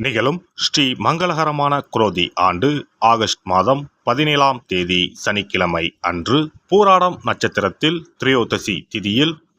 நிகழும் ஸ்ரீ மங்களகரமான குரோதி ஆண்டு ஆகஸ்ட் மாதம் பதினேழாம் தேதி சனிக்கிழமை அன்று பூராடம் நட்சத்திரத்தில் திரையோதசி திதியில்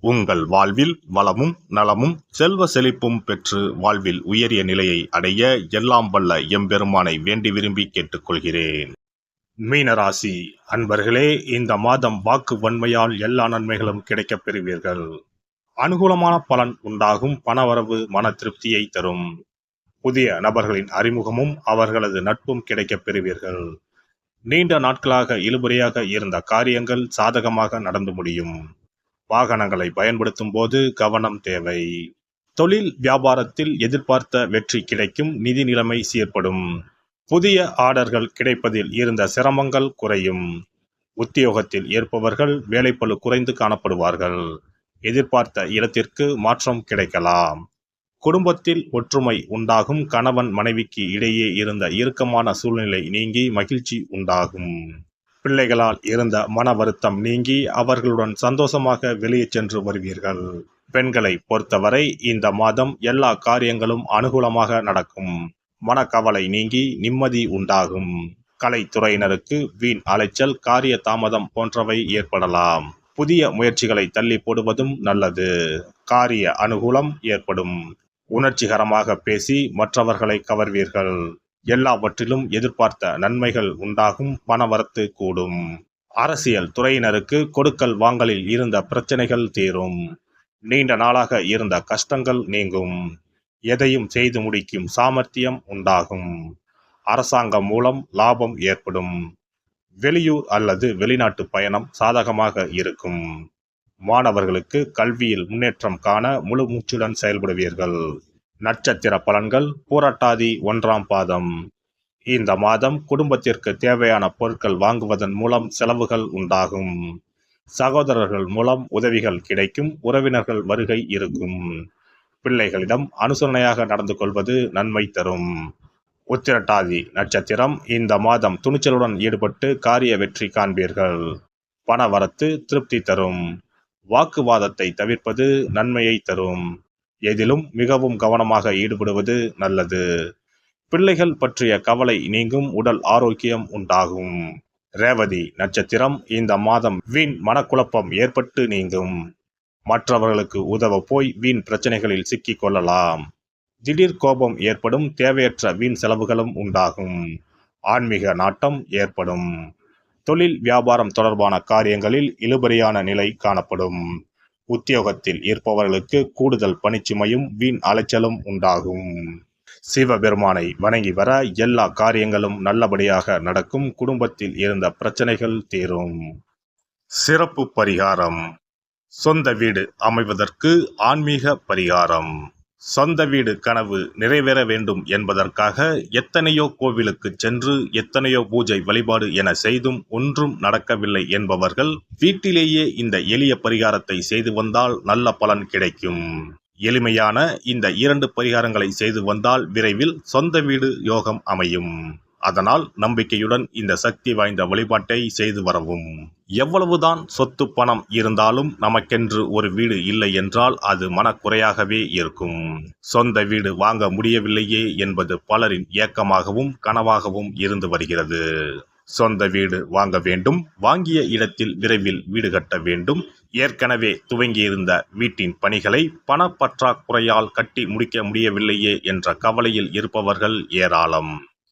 உங்கள் வாழ்வில் வளமும் நலமும் செல்வ செழிப்பும் பெற்று வாழ்வில் உயரிய நிலையை அடைய எல்லாம் வல்ல எம்பெருமானை வேண்டி விரும்பி கேட்டுக்கொள்கிறேன். மீனராசி அன்பர்களே இந்த மாதம் வாக்கு வன்மையால் எல்லா நன்மைகளும் கிடைக்கப் பெறுவீர்கள். அனுகூலமான பலன் உண்டாகும் பணவரவு மன திருப்தியை தரும். புதிய நபர்களின் அறிமுகமும் அவர்களது நட்பும் கிடைக்கப் பெறுவீர்கள். நீண்ட நாட்களாக இழுபறியாக இருந்த காரியங்கள் சாதகமாக நடந்து முடியும். வாகனங்களை பயன்படுத்தும் போது கவனம் தேவை. தொழில் வியாபாரத்தில் எதிர்பார்த்த வெற்றி கிடைக்கும் நிதி நிலைமை சீர்படும். புதிய ஆர்டர்கள் கிடைப்பதில் இருந்த சிரமங்கள் குறையும். உத்தியோகத்தில் ஏற்பவர்கள் வேலைப்பழு குறைந்து காணப்படுவார்கள். எதிர்பார்த்த இடத்திற்கு மாற்றம் கிடைக்கலாம். குடும்பத்தில் ஒற்றுமை உண்டாகும் கணவன் மனைவிக்கு இடையே இருந்த இறுக்கமான சூழ்நிலை நீங்கி மகிழ்ச்சி உண்டாகும். பிள்ளைகளால் இருந்த மன வருத்தம் நீங்கி அவர்களுடன் சந்தோஷமாக வெளியே சென்று வருவீர்கள். பெண்களை பொறுத்தவரை இந்த மாதம் எல்லா காரியங்களும் அனுகூலமாக நடக்கும். மனக்கவலை நீங்கி நிம்மதி உண்டாகும். கலைத்துறையினருக்கு வீண் அலைச்சல் காரிய தாமதம் போன்றவை ஏற்படலாம். புதிய முயற்சிகளை தள்ளி போடுவதும் நல்லது. காரிய அனுகூலம் ஏற்படும். உணர்ச்சிகரமாக பேசி மற்றவர்களை கவர்வீர்கள். எல்லாவற்றிலும் எதிர்பார்த்த நன்மைகள் உண்டாகும் பணவரத்து கூடும். அரசியல் துறையினருக்கு கொடுக்கல் வாங்கலில் இருந்த பிரச்சனைகள் தீரும். நீண்ட நாளாக இருந்த கஷ்டங்கள் நீங்கும். எதையும் செய்து முடிக்கும் சாமர்த்தியம் உண்டாகும். அரசாங்கம் மூலம் லாபம் ஏற்படும். வெளியூர் அல்லது வெளிநாட்டு பயணம் சாதகமாக இருக்கும். மாணவர்களுக்கு கல்வியில் முன்னேற்றம் காண முழு மூச்சுடன் செயல்படுவீர்கள். நட்சத்திர பலன்கள் பூரட்டாதி ஒன்றாம் பாதம். இந்த மாதம் குடும்பத்திற்கு தேவையான பொருட்கள் வாங்குவதன் மூலம் செலவுகள் உண்டாகும். சகோதரர்கள் மூலம் உதவிகள் கிடைக்கும் உறவினர்கள் வருகை இருக்கும். பிள்ளைகளிடம் அனுசரணையாக நடந்து கொள்வது நன்மை தரும். உத்திரட்டாதி நட்சத்திரம் இந்த மாதம் துணிச்சலுடன் ஈடுபட்டு காரிய வெற்றி காண்பீர்கள். பண வரத்து திருப்தி தரும். வாக்குவாதத்தை தவிர்ப்பது நன்மையை தரும். எதிலும் மிகவும் கவனமாக ஈடுபடுவது நல்லது. பிள்ளைகள் பற்றிய கவலை நீங்கும் உடல் ஆரோக்கியம் உண்டாகும். ரேவதி நட்சத்திரம் இந்த மாதம் வீண் மனக்குழப்பம் ஏற்பட்டு நீங்கும். மற்றவர்களுக்கு உதவ போய் வீண் பிரச்சனைகளில் சிக்கிக் கொள்ளலாம். திடீர் கோபம் ஏற்படும் தேவையற்ற வீண் செலவுகளும் உண்டாகும். ஆன்மீக நாட்டம் ஏற்படும். தொழில் வியாபாரம் தொடர்பான காரியங்களில் இழுபறியான நிலை காணப்படும். உத்தியோகத்தில் இருப்பவர்களுக்கு கூடுதல் பணிச்சுமையும் வீண் அலைச்சலும் உண்டாகும். சிவபெருமானை வணங்கி வர எல்லா காரியங்களும் நல்லபடியாக நடக்கும். குடும்பத்தில் இருந்த பிரச்சனைகள் தீரும். சிறப்பு பரிகாரம். சொந்த வீடு அமைவதற்கு ஆன்மீக பரிகாரம். சொந்த வீடு கனவு நிறைவேற வேண்டும் என்பதற்காக எத்தனையோ கோவிலுக்கு சென்று எத்தனையோ பூஜை வழிபாடு என செய்தும் ஒன்றும் நடக்கவில்லை என்பவர்கள் வீட்டிலேயே இந்த எளிய பரிகாரத்தை செய்து வந்தால் நல்ல பலன் கிடைக்கும். எளிமையான இந்த இரண்டு பரிகாரங்களை செய்து வந்தால் விரைவில் சொந்த வீடு யோகம் அமையும். அதனால் நம்பிக்கையுடன் இந்த சக்தி வாய்ந்த வழிபாட்டை செய்து வரவும். எவ்வளவுதான் சொத்து பணம் இருந்தாலும் நமக்கென்று ஒரு வீடு இல்லை என்றால் அது மனக்குறையாகவே இருக்கும். சொந்த வீடு வாங்க முடியவில்லையே என்பது பலரின் ஏக்கமாகவும் கனவாகவும் இருந்து வருகிறது. சொந்த வீடு வாங்க வேண்டும் வாங்கிய இடத்தில் விரைவில் வீடு கட்ட வேண்டும். ஏற்கனவே துவங்கியிருந்த வீட்டின் பணிகளை பணப்பற்றாக்குறையால் கட்டி முடிக்க முடியவில்லையே என்ற கவலையில் இருப்பவர்கள் ஏராளம்.